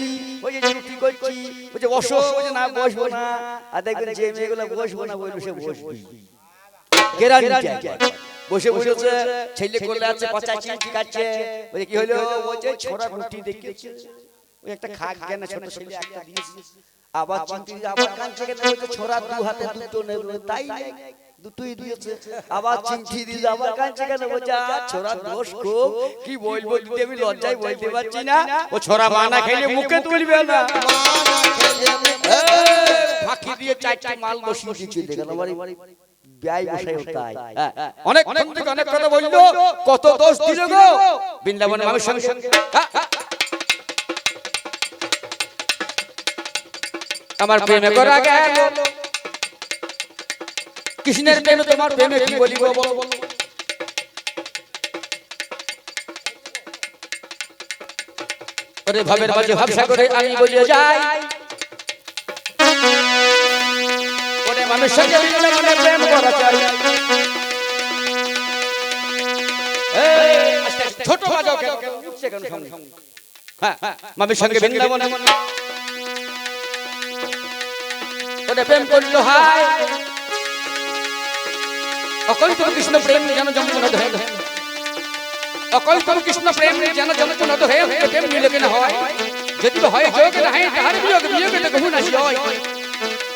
দিদি ওই যে ছুটি করছি, ওই যে বসো ওই যে না বসবো না, আর দেখবেন যে মেয়েগুলো বসবো না বলবে সে বসবি গ্যারান্টি বসে বসেছে ছেলে করলে আছে, পচা চিংটি কাটছে। ওই যে কি হলো? বলছে, ছোড়া রুটি দেখেছে ওই একটা খাক জ্ঞান ছোট ছেলে একটা দিয়েছে। আবার চিংটি দিয়ে আবার কাঁদছে কেন বলছে, ছোড়া দু হাতে দুটো নেবে। তাই দুটোই দিয়েছে। আবার চিংটি দিয়ে আবার কাঁদছে কেন আ, ছোড়া দোষ খুব কি বলব দিদি আমি লজ্জায় বলতে পারছি না। ও ছোড়া মানা খেলে মুখে তুলবে না। ফাঁকি দিয়ে চারটে মাল বসিয়ে দিয়ে চলে গেল বাড়ি ব্যয় বসাই তাই। হ্যাঁ, অনেক অনেক অনেক কথা বলল কত দোষ দিল গো? বৃন্দাবন সঙ্গে হ্যাঁ, হ্যাঁ। আমার প্রেমে করা গেল। কৃষ্ণের প্রেমে তোমার প্রেমে কি বলিব বলো? বলো ওরে ভাবের মাঝে ভাবসা করে আমি বলিয়ে যাই। ওরে সঙ্গে প্রেম হ্যাঁ করল হাই অকল তুমি কৃষ্ণ প্রেম যেন যমুনা ধরে। অকল তুমি কৃষ্ণ প্রেম যেন যমুনা ধরে প্রেম মিলকে না হয়। যদি হয় যোগ না হয় তাহার বিয়োগ, বিয়োগে তো কহু না হয়।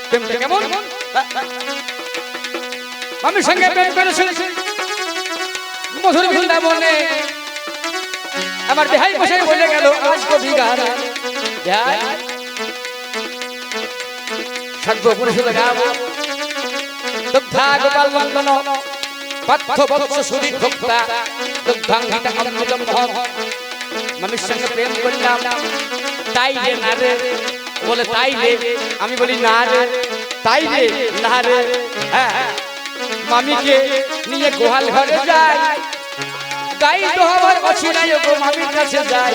প্রেম কেমন? আমি সঙ্গে প্রেম করেছি। মধুর বৃন্দাবনে আমার দেহাই বসে বলে গেল, আজ কবি গান। দেহাই সর্বপুরুষের গাব। প্রেম করলাম তাই রে? বলে তাই রে আমি বলি, না রে। তাই রে না রে? হ্যাঁ। মামিকে নিয়ে গোহাল ঘরে যাই। গাই গো মামির কাছে যাই।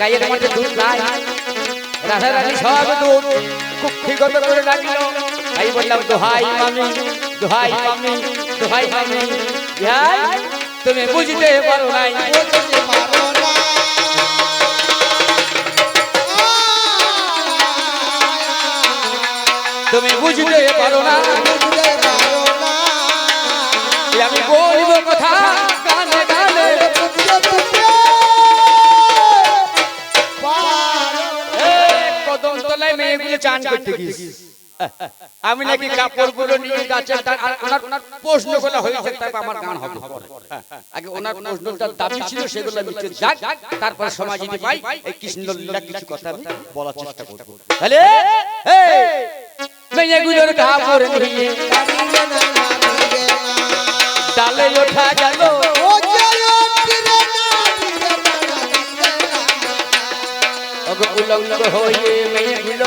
গাইয়ের মধ্যে দুধ নাই। রাধা রানী সব দুধ কুক্ষিগত করে রাখল। তাই বললাম, দোহাই মামি দোহাই মামি দোহাই মামি। ভাই তুমি বুঝতে পারো নাই। তুমি বুঝতে পারো না। আমি বলব কথা গানে গানে কদম তলায় মেয়েগুলো চান করতে গিয়েছি। আমি নাকি কাপড়গুলো নিয়ে ওনার ওনার প্রশ্নগুলো হয়েছে তারপর আমার গান হবে। আগে ওনার প্রশ্নটার দাবি ছিল সেগুলো চলে যাক তারপর সমাজ যদি পাই এই কৃষ্ণ লীলা কিছু কথা আমি বলার চেষ্টা করব তাহলে মেয়েগুলোর কাপড় নিয়ে ডালে ওঠা গেল। উলঙ্গ হয়ে মেয়েগুলো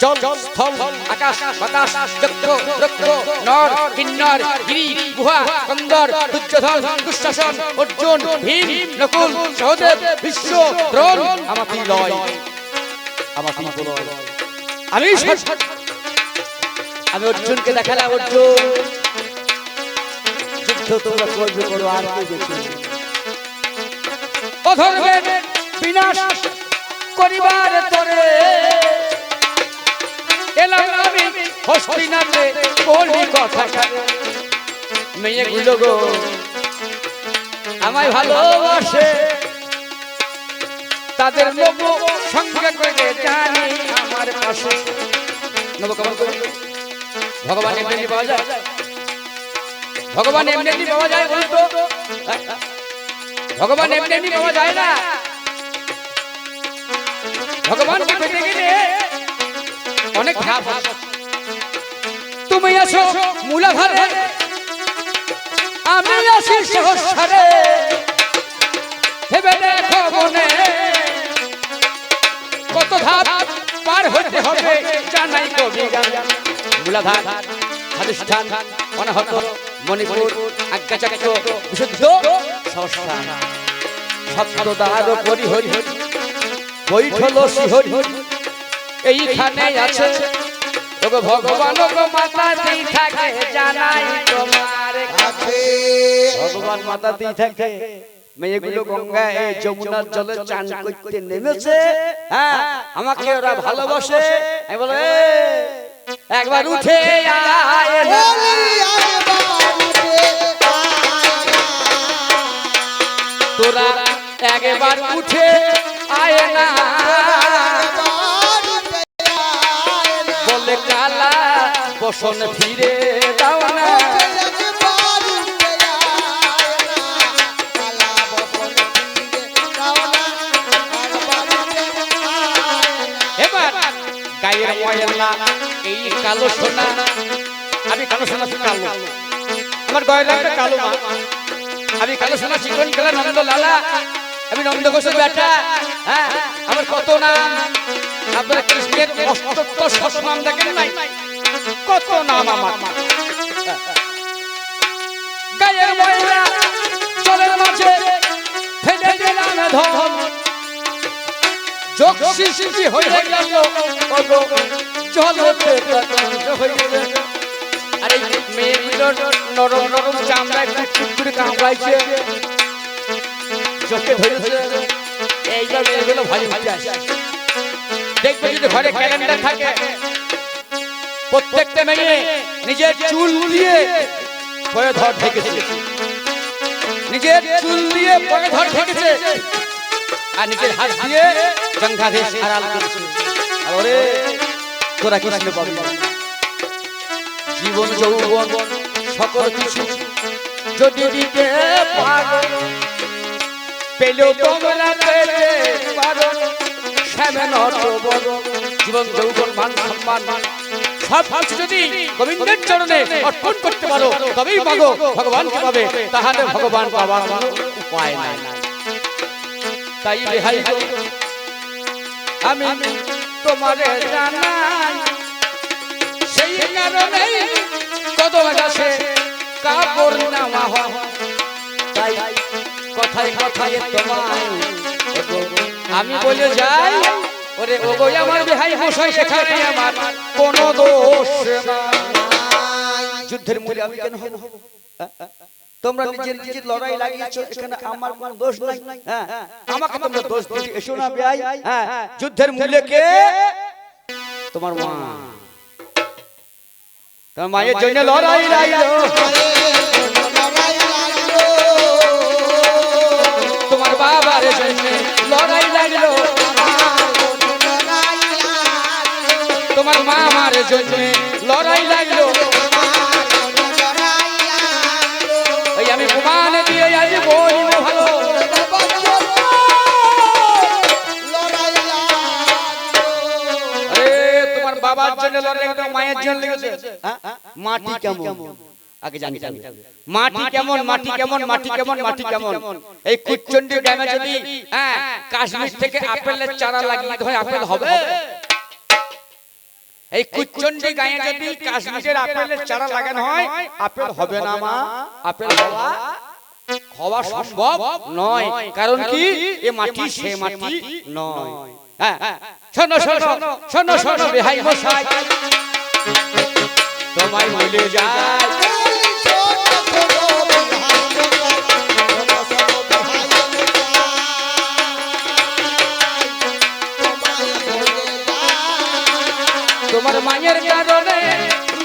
জল, স্থল, আকাশ, বাতাস যক্ষ রক্ষ নর, কিন্নর, গিরি, গুহা, কন্দর, দুর্যোধন, দুঃশাসন, অর্জুন, ভীম, নকুল, সহদেব, বিশ্ব, দ্রোণ, আমাকে লয়। আমাকে লয়। আমি আমি অর্জুনকে দেখালাম, অর্জুন। যুদ্ধ তোমরা করবে করো আর কেউ দেখবে অধর্মের বিনাশ করিবার তরে আমায় ভালোবাসে। তাদের লোক সঙ্গে করে জানি আমার পাশে? ভগবান এমনি পাওয়া যায়। ভগবান এমনি এমনি পাওয়া যায় বলতো ভগবান এমনি এমনি পাওয়া যায় না। ভগবানকে পেতে গেলে অনেক আছে। তুমি আসো মূলাধারে। আমি আসি সহস্রে ভেবে দেখো মনে। কত ধাপ পার হতে হবে জানাই কবি মূলাধার স্বাধিষ্ঠান অনাহত মণিপুর আজ্ঞাচক্র বিশুদ্ধ সংস্থান শব্দদার পরিহরি বৈঠল শিহরি এইখানে আছে। ওগো ভগবান, ওগো মাতা দিই থাকে, জানাই তোমার আছে ভগবান মাতা দিই থাকে। মেয়েগুলো গঙ্গা এই যমুনার জলে চান করতে নেমেছে। হ্যাঁ আমাকে ওরা ভালোবাসে। আমি বলে একবার উঠে আয়। তোরা একবার উঠে আয় না। একবার উঠে আয় না। এবার গায়ের ময়লা, এই কালো সোনা। আমি কালো সোনা আমার গয়লাটা কালো কালো সোনা চিকন খেলা নন্দ লালা। আমি নন্দ ঘোষের হ্যাঁ আমার কত নাম? আপনারা কৃষ্ণের অষ্টোত্তর শত নাম দেখেন নাই? কত নাম আমার? গায়ের ময়লা চলের মাঝে ফেলে দিলাম ধন। যোগ সৃষ্টি হয়ে গেল চলতে হয়ে গেল। আরে মেয়েগুলোর নরম নরম চামড়া একটু কামড়াইছে। চোখে ধরেছে এইবার মেয়েগুলো ভারী ভারী আসে। দেখবে যদি ঘরে ক্যালেন্ডার থাকে। প্রত্যেকটা মেয়ে নিজের চুল দিয়ে পয়ে ধর ঢেকেছে। নিজের চুল দিয়ে পয়ে ধর ঢেকেছে। আর নিজের হাত দিয়ে গঙ্গাধেশ আড়াল করেছে। ওরে তোরা কৃষ্ণ পাবি জীবন, যৌবন, সকল কিছু যদি দিতে পারো, পেলেও তোমরা পেতে পারো শ্যামে নত বড় জীবন, যৌবন, মান সম্মান। সব কিছু যদি গোবিন্দের চরণে অর্পণ করতে পারো, তবেই মাগো ভগবানকে পাবে তাহলে ভগবান কোনো উপায় নাই। তাই রেহাই আমি তোমারে জানাই, সেই কারণে কদম গাছে কাপড় নামা হয়। তাই কথায় কথায় তোমায় আমি বলে যাই, ওরে ওগো, আমার বেহাই মশাই এখানে আমার কোনো দোষ যুদ্ধের মূলে আমি কেন হব? তোমরা নিজের নিজের লড়াই লাগিয়েছো, এখানে আমার কোনো দোষ নাই। হ্যাঁ আমাকে তোমরা দোষ দিচ্ছ এসো না বেয়াই হ্যাঁ যুদ্ধের মূলে কে? তোমার মা। তোমার মায়ের জন্য লড়াই লাগল। তোমার বাবার জন্য তোমার মামার জন্য লড়াই লাগল। আমি প্রমাণ দিয়ে আজ বলব ভালো। তোমার বাবার জন্য লড়াই লাগল মায়ের জন্য লেগেছে? মাটি কেমন? আগে জানি জানি। মাটি কেমন মাটি কেমন মাটি কেমন মাটি কেমন? এই কুচন্ডি গ্রামে যদি হ্যাঁ কাশ্মীর থেকে আপেলের চারা লাগিয়ে হয় আপেল হবে। এই কুচন্ডি গায়ে যদি কাশ্মীরের আপেলের চারা লাগানো হয় আপেল হবে না মা। আপেল হওয়া হওয়া সম্ভব নয়। কারণ কি? এ মাটি সে মাটি নয়। হ্যাঁ শোনো শোনো শোনো শোনো বেহাই মশাই। তোমায় বলে যায় তোমার মায়ের কারণে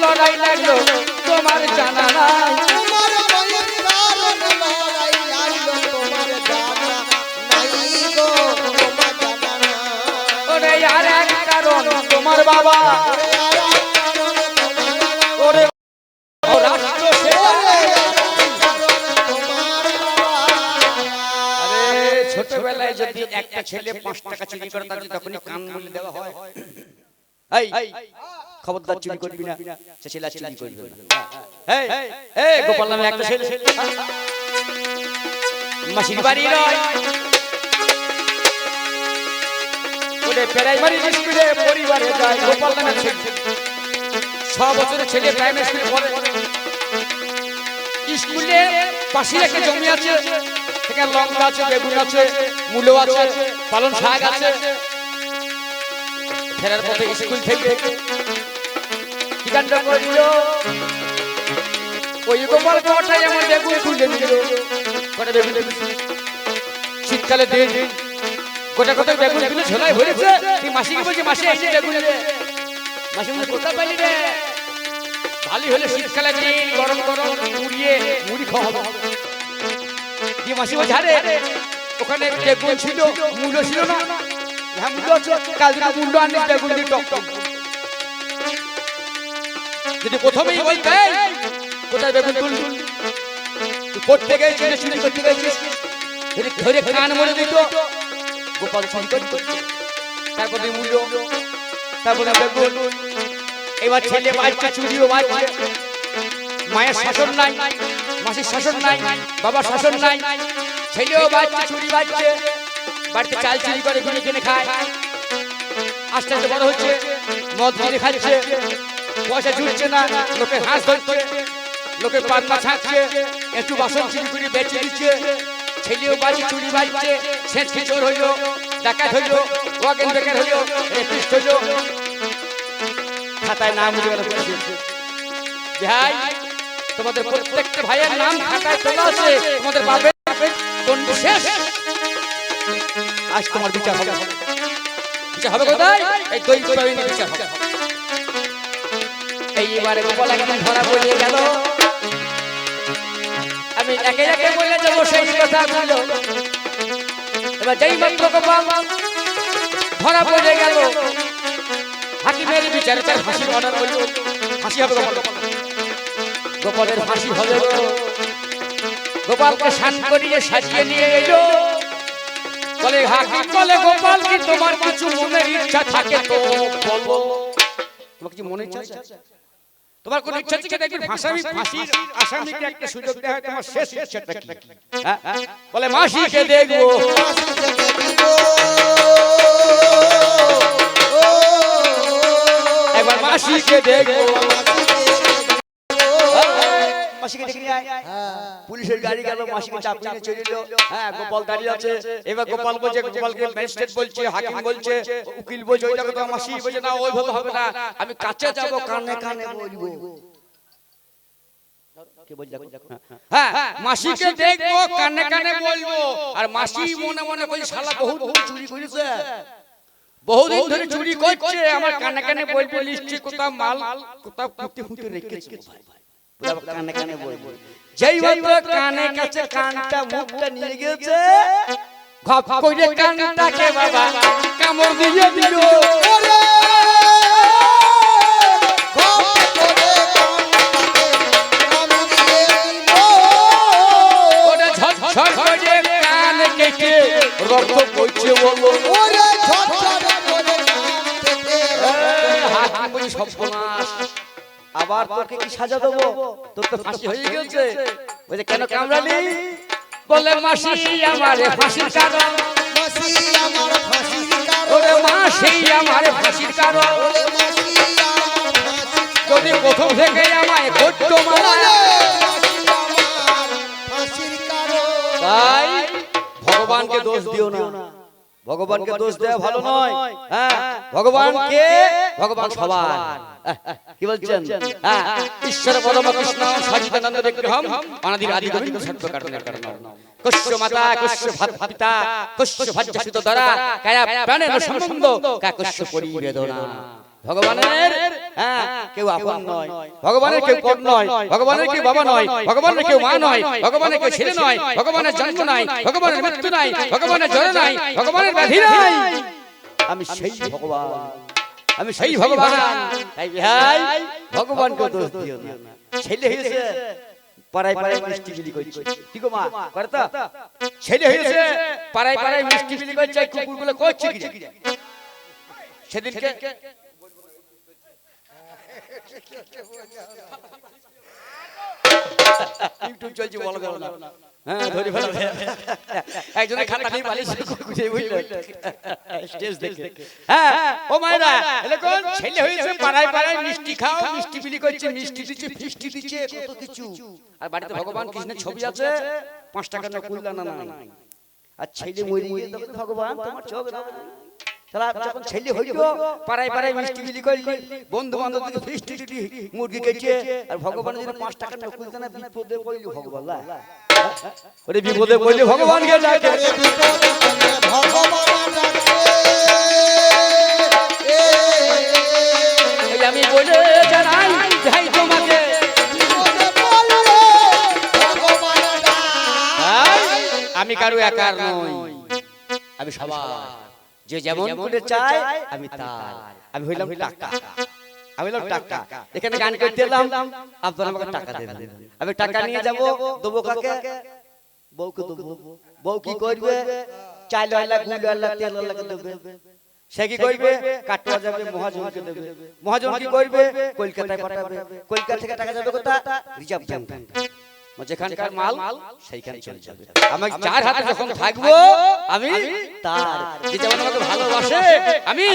লড়াই লাগল তোমার জানা নাই। তোমার বাবা। ছোটবেলায় যদি একটা ছেলে পাঁচ টাকা চুরি করে তার যদি তখনই কান বলে দেওয়া হয়। এই খবরদার চুরি করবি না। সে ছেলে চুরি করবে না। এই এই গোপাল নামে একটা ছেলে। মাসির বাড়ি নয়। ওরে প্রাইমারি স্কুলে পরিবারে যায়। গোপাল নামের ছেলে। ছ বছরের ছেলে প্রাইমারি স্কুলে পড়ে। স্কুলে পাশে একটা জমি আছে। সেখানে লঙ্কা আছে বেগুন আছে মূলো আছে পালন শাক আছে। ফেরার পথে স্কুল থেকে শীতকালে গোটা গোটা বেগুন তুলে ঝোলায় ভরেছে? তুই মাসিকে বলছি, মাসি এসে বেগুন মাসি বলে কোথা পাইলি রে? ভালো হলে শীতকালে দিন, গরম গরম, মুড়িয়ে, মুড়ি খাওয়া হবে। মাসি বলছে ওখানে বেগুন ছিল মূল্য ছিল না। হ্যাঁ মূল্য আছে কাল দিয়ে টক টক যদি প্রথমেই বলতে কোথায় বেগুন তুল তুই করতে গেছিস চুরি করতে গেছিস ধরে ধরে কান মরে দিত গোপাল সংকট করছে তারপরে মূল্য তারপরে বেগুন এবার ছেলে বাচ্চা চুরিও বাচ্চা মায়ের শাসন নাই মাসির শাসন নাই বাবার শাসন নাই ছেলেও বাচ্চা চুরি বাচ্চে বাড়িতে চাল চুরি করে কিনে কিনে খায়। আস্তে আস্তে বড় হচ্ছে, মদ কিনে খাচ্ছে, পয়সা জুটছে না, লোকে হাঁস ধরছে, লোকে পান্না ছাড়ছে একটু বাসন চুরি করে বেঁচে দিচ্ছে, ছেলেও বাড়ি চুরি বাজছে ছেঁচকে চোর হইল, ডাকাত হইল, ওয়াগেন বেকার হইল রেপিস্ট হইল। খাতায় নাম উঠে গেল ভাই, তোমাদের প্রত্যেকটা ভাইয়ের নাম খাতায় তোলা আছে, তোমাদের বাপের কোন শেষ। আজ তোমার বিচার হবে। বিচার হবে। কোথায়? এই দই বিচার হবে। এইবারে গোপাল একদিন ধরা পড়ে গেল। আমি একে একে বলে যাব সেই কথা ছিল। এবার যেই মাত্র গোপাল ধরা পড়ে গেল হাকিমের বিচারে তার ফাঁসি অর্ডার করল ফাঁসি হবে গোপাল। গোপালের ফাঁসি হবে। গোপালকে শান করিয়ে সাজিয়ে নিয়ে এলো। বলে হাকিম বলে গোপাল কি? তোমার কিছু মনের ইচ্ছা থাকে তো? বলো তোমার কিছু মনে ইচ্ছা আছে? তোমার কোন ইচ্ছা থেকে দেখবেন ফাঁসামি ফাঁসির আসামিকে একটা সুযোগ দেওয়া হয়, তোমার শেষ ইচ্ছাটা কি? হ্যাঁ? বলে, মাসিকে দেখব। দেখিব একবার মাসিকে দেখব। মাসিকে দেখে নিয়ে। আয়। পুলিশের গাড়ি গেল মাসিকে চাপ নিয়ে চলে এলো হ্যাঁ গোপাল দাঁড়িয়ে আছে। এবার গোপাল বলছে গোপালকে ম্যাজিস্ট্রেট বলছে হাকিম বলছে উকিল বলছে ওই জায়গায় তো মাসি বলছে না ওইভাবে হবে না। আমি কাছে যাব কানে কানে বলব। কে বলছে দেখো, দেখো। হ্যাঁ মাসিকে দেখব কানে কানে বলব। আর মাসি মনে মনে কই শালা বহু বহু চুরি করেছে। বহুদিন ধরে চুরি করছে আমার কানে কানে বলব নিশ্চয়ই কোথাও মাল কোথাও রেখেছে কানে কানে বলব। যেই মাত্র কানে কাছে কানটা মুখটা নিয়ে গেছে। ঘপ করে কানটাকে বাবা কামড় দিয়ে দিল। ওরে! ঘপ করে কানটাকে আবার তোকে কি সাজা দেবো? তোর তো ফাঁসি হয়ে গেছে। বলে কেন কামড়ালি? বলে মাসি আমার ফাঁসির কারণ। মাসি আমার ফাঁসির ওরে মাসি আমার ফাঁসির কারণ। ওরে মাসি আমার যদি প্রথম থেকে আমায় করতো মারা। কারণ। তাই ভগবানকে দোষ দিও না। ভগবানকে দোষ দেওয়া ভালো নয়। হ্যাঁ ভগবানকে ভগবান সবার কি বলছেন? হ্যাঁ ঈশ্বর পরম কৃষ্ণ সচিদানন্দ বিগ্রহম অনাদি আদি গোবিন্দ সত্য কারণে। কারণ কস্য মাতা কস্য ভাত পিতা কস্য ভাজ্য সুত দ্বারা কায়া প্রাণের সম্বন্ধ কা কস্য পরিবেদনা। ভগবানের হ্যাঁ কেউ আপন নয়। ভগবানের কেউ পর নয়। ভগবানের কেউ বাবা নয়। ভগবানের কেউ মা নয়। ভগবানের কেউ ছেলে নয়। ভগবানের জন্ম নাই ভগবানের মৃত্যু নাই ভগবানের জয় নাই ভগবানের ব্যাধি নাই আমি সেই ভগবান। আমি সেই ভগবান। তাই ভাই ভগবানকে দোষ দিও না। ছেলে হয়েছে পাড়ায় পাড়ায় মিষ্টি বিলি করছে। ঠিক মা? করে তো ছেলে হয়েছে পাড়ায় পাড়ায় মিষ্টি বিলি করছে কুকুরগুলো করছে কি সেদিনকে ইউটিউব চলছে বলা না। হ্যাঁ ধরে ফেলো। একজনের খাতা নিয়ে পালিয়েছে খুঁজে স্টেজ দেখে। হ্যাঁ ও মায়েরা ছেলে হয়েছে পাড়ায় পাড়ায় মিষ্টি খাও মিষ্টি বিলি করছে মিষ্টি দিচ্ছে ফিষ্টি দিচ্ছে কত কিছু। আর বাড়িতে ভগবান কৃষ্ণের ছবি আছে পাঁচ টাকা না কুল্লা না আর ছেলে মরে গিয়ে তখন ভগবান তোমার চোখ শালা যখন ছেলে হইল পাড়ায় পাড়ায় মিষ্টি বিলি করলি বন্ধু বান্ধব থেকে ফিষ্টি দিলি মুরগি কেটে আর ভগবান যদি পাঁচ টাকা না কুলতে না বিপদে পড়লি ভগবান ওরে বিপদে পড়লি ভগবানকে ডাকে। ওরে বিপদে পড়লে ভগবান ডাকে। আমি বলে জানাই তোমাকে। আমি কারও একার নই। আমি সবার। যে যেমন করে চাই আমি তার। আমি হইলাম টাকা। আমি হইলাম টাকা। এখানে গান করতে এলাম আপনারা আমাকে টাকা দেবেন আমি টাকা নিয়ে যাব দেবো কাকে? বউকে দেবো। বউ কি করবে? চাল আলা গুল আলা তেল আলাকে দেবে। সে কি করবে? কাটোয়া যাবে মহাজনকে দেবে। মহাজন কি করবে? কলকাতায় পাঠাবে। কলকাতা থেকে টাকা যাবে কোথা রিজার্ভ ব্যাংক। যেখানকার মাল সেইখানে চলে যাবে। আমার যার হাতে যখন থাকব আমি তার যে যেমন আমাকে ভালোবাসে আমি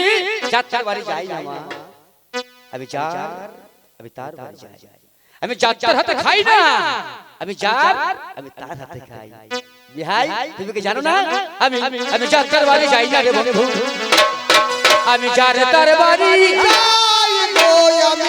যার তার বাড়ি যাই না মা। আমি যার আমি তার বাড়ি যাই। আমি যার তার হাতে খাই না আমি যার আমি তার হাতে খাই। বিহাই তুমি কি জানো না? আমি আমি যার তার বাড়ি যাই না রে বন্ধু। আমি যার তার বাড়ি যাই আমি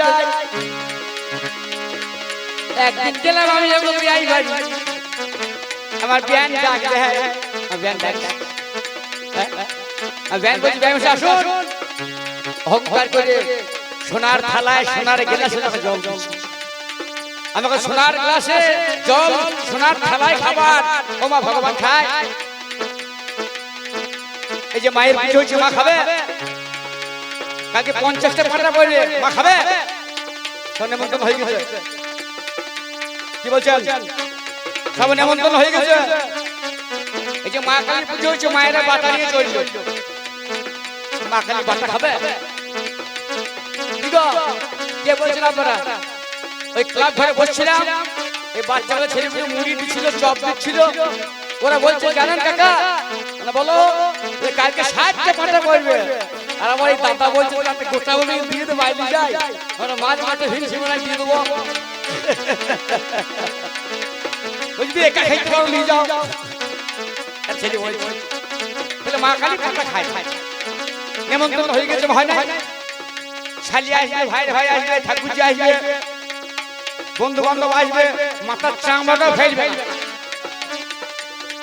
চাই একদিন গেলাম আমি এগুলো বিয়াই বাড়ি। আমার বিয়ান ডাকবে হ্যাঁ। বিয়ান আমি বিয়ান বলছি বলছি, আসুন অহংকার করে সোনার থালায় সোনার গ্লাসে আমাকে সোনার গ্লাসে জল সোনার থালায় খাবার। ও ভগবান খায়। এই যে মায়ের পুজো মা খাবে? কালকে পঞ্চাশটা পাটা পড়বে মা খাবে? সব নেমন্তন্ন হয়ে গেছে। কি বলছেন? সব নেমন্তন্ন হয়ে গেছে। এই যে মা কালী পুজো হচ্ছে মায়েরা বাটা নিয়ে চলবে মা কালী বাটা খাবে? কি বলছেন আপনারা? ওই ক্লাব ঘরে বসছিলাম। এই বাচ্চাগুলো ছেলেগুলো মুড়ি দিচ্ছিল চপ দিচ্ছিল। ওরা বলছে জানেন কাকা? বলো কালকে ষাটটা পাটা পড়বে আর আমার এই দাদা বলছে তাতে গোটা বলে দিয়ে তো বাইরে যায় আমরা মাঝ মাঠে হিংসে মানে দিয়ে দেবো। তুই একা খাইতে পারো, নিয়ে যাও। ছেলে বলছে, তাহলে মা কালী পাটা খায়। খায় নেমন্তন্ন হয়ে গেছে হয় না শালি আসবে, ভাই ভাই আসবে, ঠাকুরজি আসবে। বন্ধু বান্ধব আসবে, মাথার চামড়াটা ফেলবে।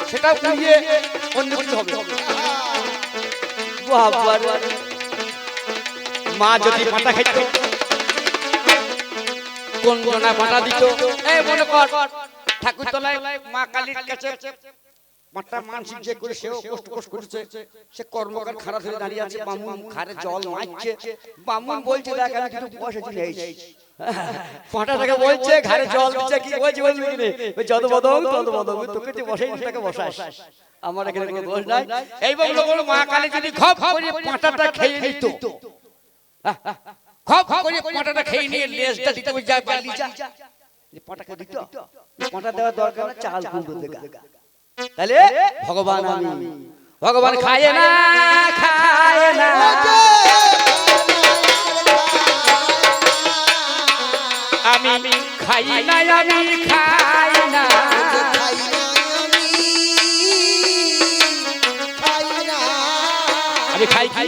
সেটাও পুড়িয়ে অন্য কিছু হবে। বাবার। মা যদি পাটা খাইতো কোন কোনা পাটা দিত? এই মনে কর, ঠাকুর তলায় মা কালীর কাছে মাটা মানসিক যে করে সেও কষ্ট কষ্ট করছে, সে কর্মকার খারাপ হয়ে দাঁড়িয়ে আছে, বামুন খারে জল মারছে বামুন বলছে, দেখ, আমি কিছু পয়সা দিলে পাটাটাকে বলছে, ঘাড়ে জল দিচ্ছে কি? বলছে বলছে ওই যত বদল, তত বদল। তোকে যে বসাই তাকে বসাস। আমার এখানে কোনো দোষ নাই। এই বলো মা কালী যদি খপ করে, পাটাটা খেয়ে নিত খপ করে পাটাটা খেয়ে নিয়ে লেজটা দিতে ওই যা বালি যা পাটাকে দিত পাটা দেওয়ার দরকার না চাল কুমড়ো দেখা তাহলে ভগবান আমি। ভগবান খায় না খায় না আমি খাই না আমি খাই না। আমি খাই খাই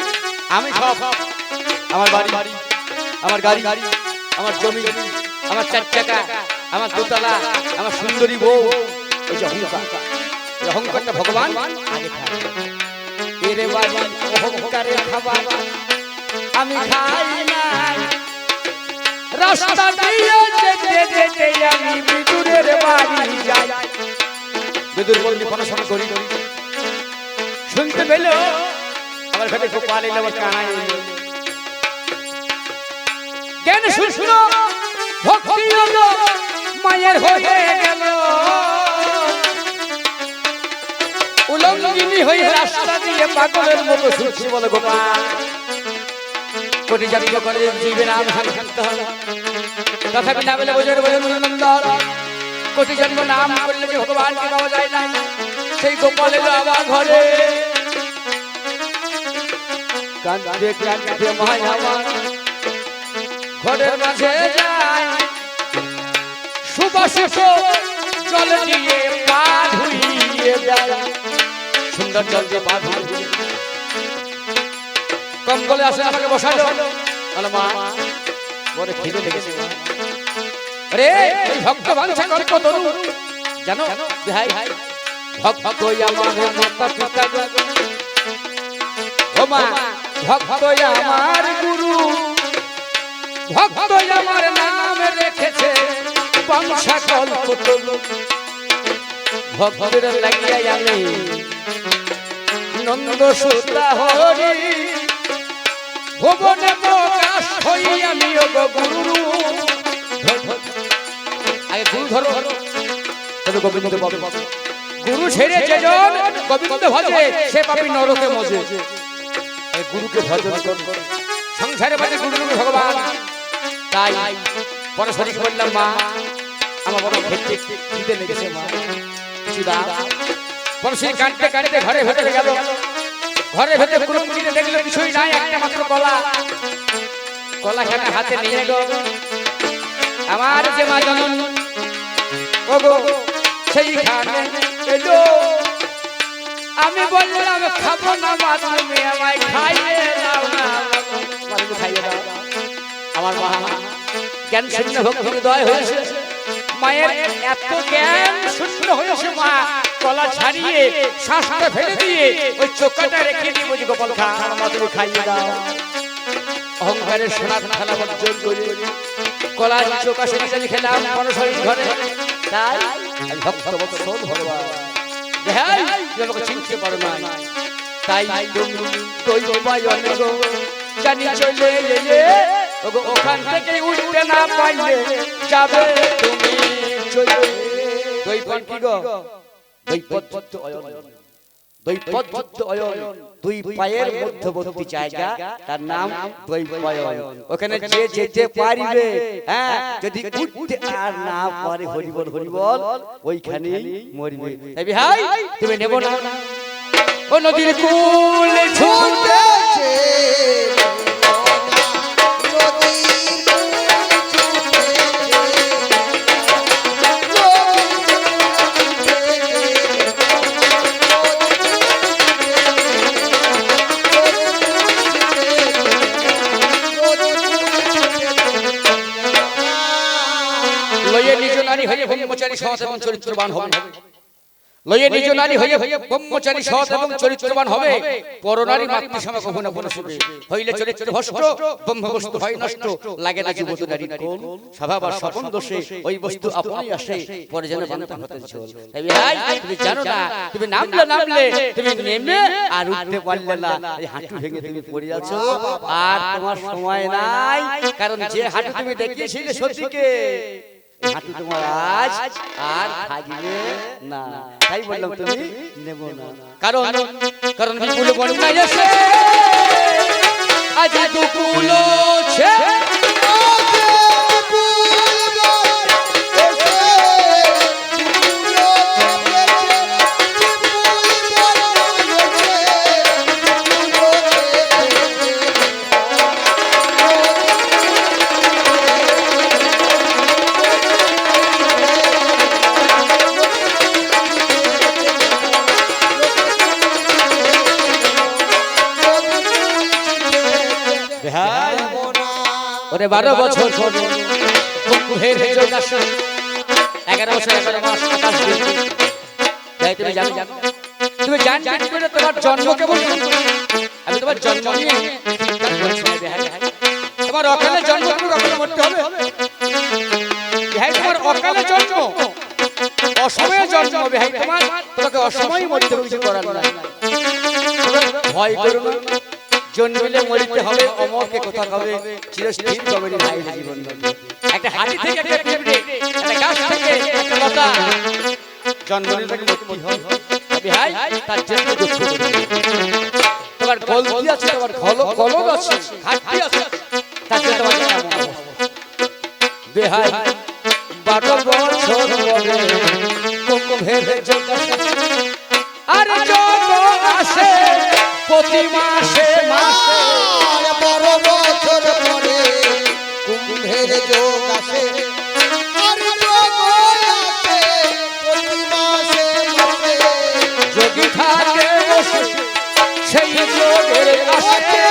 আমি সব, আমার বাড়ি বাড়ি আমার গাড়ি গাড়ি আমার জমি, আমার চার চাকা, আমার দোতলা, আমার সুন্দরী বউ, এই যে অহংকার। এই অহংকারটা ভগবান আগে খায়। এরে বাড়ি, অহংকারের খাবার আমি খাই না। রাস্তা দিয়ে আমি বিদুরের বাড়ি যাই। বিদুর বললি পড়াশোনা করি শুনতে পেল আমার ঘরে গোপাল এলো আমার কানাই এলো জ্ঞান শুনো ভক্তি মায়ের হয়ে গেল। উলঙ্গিনী হয়ে রাস্তা দিয়ে পাগলের মতো ছুটছি বলে গোপাল। কোটি জাতীয় করে জীবের নাম থাকতে হবে তথাপি না বলে বোঝার বোঝার মনোনন্দন কোটি জন্ম নাম করলে যে ভগবানকে পাওয়া যায় না। সেই গোপাল এলো আমার ঘরে কান্দে কান্দে মায় আমার ঘরের মাঝে যায়। সুবাসিত জল দিয়ে পা ধুইয়ে যায় সুন্দর জল দিয়ে পা ধুইয়ে কম্বলে আসে, আমাকে বসালো বলে, মা, বড় খিদে লেগেছে। এই ভক্ত বাঞ্ছা কল্প তরু জানো, ভাই ভাই, ভক্ত আমার মাতা পিতা। ও মা ভক্ত আমার গুরু, ভক্ত আমার নাম রেখেছে বাঞ্ছা কল্প ভক্তের লাগিয়াই আমি নন্দ সুতা হরি। ভুবনে প্রকাশ হই আমি গুরু। আগে গুরু ধরো তবে গোবিন্দ পাবে গুরু ছেড়ে যেজন গোবিন্দ ভজে, সে পাবি নরকে মজে। আগে গুরুকে ভজন কর। সংসারে বাজে গুরু ভগবান। তাই পরশরীকে বললাম, মা, আমার বড় খেতে খিদে লেগেছে, মা। দাও পরশরী কাঁদতে কাঁদতে ঘরে ভেতরে গেল। ঘরে ভেতরে কুলুম কিনে দেখল, কিছুই নাই, একটা মাত্র কলা। কলা খানা হাতে নিয়ে গো আমার যে মা জনন ও গো সেইখানে এলো। আমি বললাম, খাব না মা তুমি আমায় খাইয়ে দাও আমার মা জ্ঞান শূন্য ভক্তি হৃদয় হয়েছে মায়ের এত জ্ঞান শূন্য হয়েছে মা কলা ছাড়িয়ে শ্বাসটা ফেলে দিয়ে ওই চোখটা রেখে দিয়ে বুঝি গোপাল খা আমার মা খাইয়ে দাও। অহংকারের সোনার খেলা বর্জন করে। কলা চোখা আমি খেলাম পরশরীর ঘরে। তাই আমি ভক্ত ভগবান। চিনতে পারো না তাই তুই জানি চলে ওখান থেকে উঠতে না পাইলে যাবে তুমি। চলে দুই কি গো? পদ অয়ন। অয়ন দুই পায়ের মধ্যবর্তী জায়গা তার নাম ওখানে যে যেতে পারিবে হ্যাঁ যদি উঠতে আর না পারে হরিবল হরিবল ওইখানেই মরিবে। এই ভাই তুমি নেব না। ও নদীর কুল ছুটে সৎ এবং চরিত্রবান হবে। লয়ে নিজ নারী ব্রহ্মচারী সৎ এবং চরিত্রবান হবে। পরনারী মাতৃ সমা কখনো বনসবে হইলে চরিত্র ভ্রষ্ট ব্রহ্মবস্তু হয় নষ্ট লাগে না জীবত নারী। কোন? স্বপন দোষে ওই বস্তু আপনি আসে পরে যেন বান্তা হতে চল। তুমি জানো না তুমি নামলে নামলে তুমি নেমে আর উঠতে পারলে না। এই হাঁটু ভেঙে তুমি পড়ে আছো আর তোমার সময় নাই। কারণ যে হাঁটু তুমি দেখিয়েছিলে সত্যিকে হাঁটু তোমার আজ আর থাকবে না। তাই বললাম তুমি নেব না। কারণ কারণ বিপুল বন্যা এসে। আজ দুপুলো ছে ওরে বারো বছর কুকুরের যোগ এগারো বছর এগারো মাস আকাশ তাই তুমি জানো। তুমি জানতে করে তোমার জন্ম আমি তোমার জন্ম নিয়ে তোমার অকালে জন্ম তুমি অকালে মরতে হবে। তোমার অকালে জন্ম। অসময়ে জন্ম বেহাই তোমার তোমাকে অসময়ে মরতে হবে কিছু করার ভয় করো না। জন্মিলে মরিতে হবে, অমরকে কোথা হবে চিরস্থির হবে রে জীবন একটা হাতি থেকে একটা পিঁপড়ে একটা গাছ থেকে একটা লতা। জন্মলে তাকে মরতে হয় তবে হাই তার জন্য দুঃখ তোমার গলতি আছে, তোমার গলক গলক আছে, ঘাটতি আছে। তার জন্য তোমার অবস্থা। বেহাই বারো বছর পরে কুম্ভের যোগ আসে। আর যোগ আসে। প্রতি মাসে মাসে। বড় বছর পরে কুম্ভের যোগ আসে। যোগী থাকে সেই যোগের আসে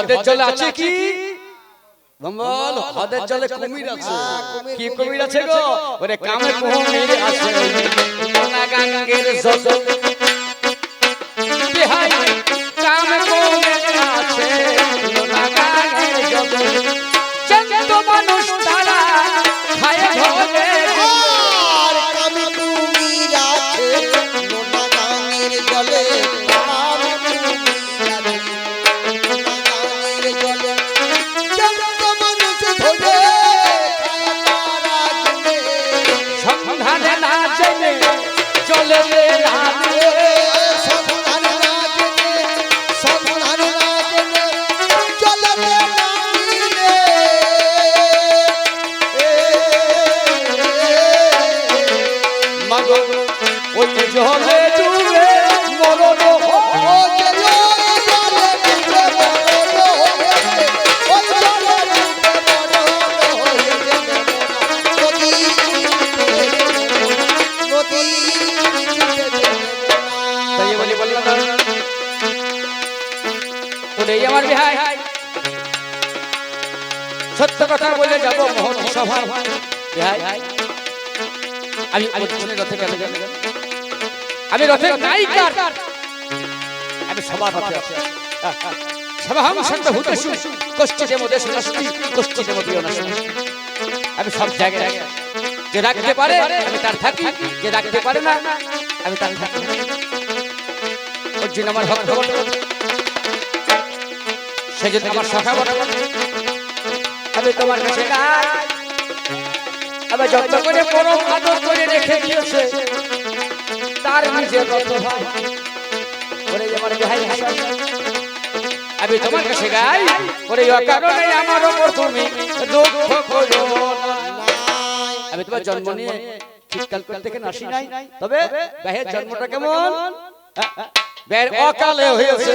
হদের জলে আছে কি? বল হদের জলে কুমির আছে। কি কুমির আছে গো? ওরে কামে কুমির আছে। গঙ্গা গাঙ্গের জল। বলে যাব মহৎ সভা আমি রথে কেন গেল আমি রথে নায়িকার আমি সবার রথে আছি। সভাহং সন্ত ভূতেষু কষ্টিতে মধ্যে সুনস্তি কষ্টিতে মধ্যে অনস্তি আমি সব জায়গায় যে রাখতে পারে, আমি তার থাকি। যে রাখতে পারে না, আমি তার থাকি। ওর জন্য আমার ভক্ত সে যদি আমার সখা বটে। আমি তোমার কাছে গাই আমি যত্ন করে পরম আদর করে রেখে দিয়েছে। তার নিজের রত হয় ওরে আমার ভাই ভাই আমি তোমার কাছে গাই ওরে অকারণে আমার ওপর তুমি দুঃখ করো আমি তোমার জন্ম নিয়ে শীতকাল করতে থেকে আসি নাই? তবে ব্যয়ের জন্মটা কেমন? ব্যয়ের অকালে হয়েছে।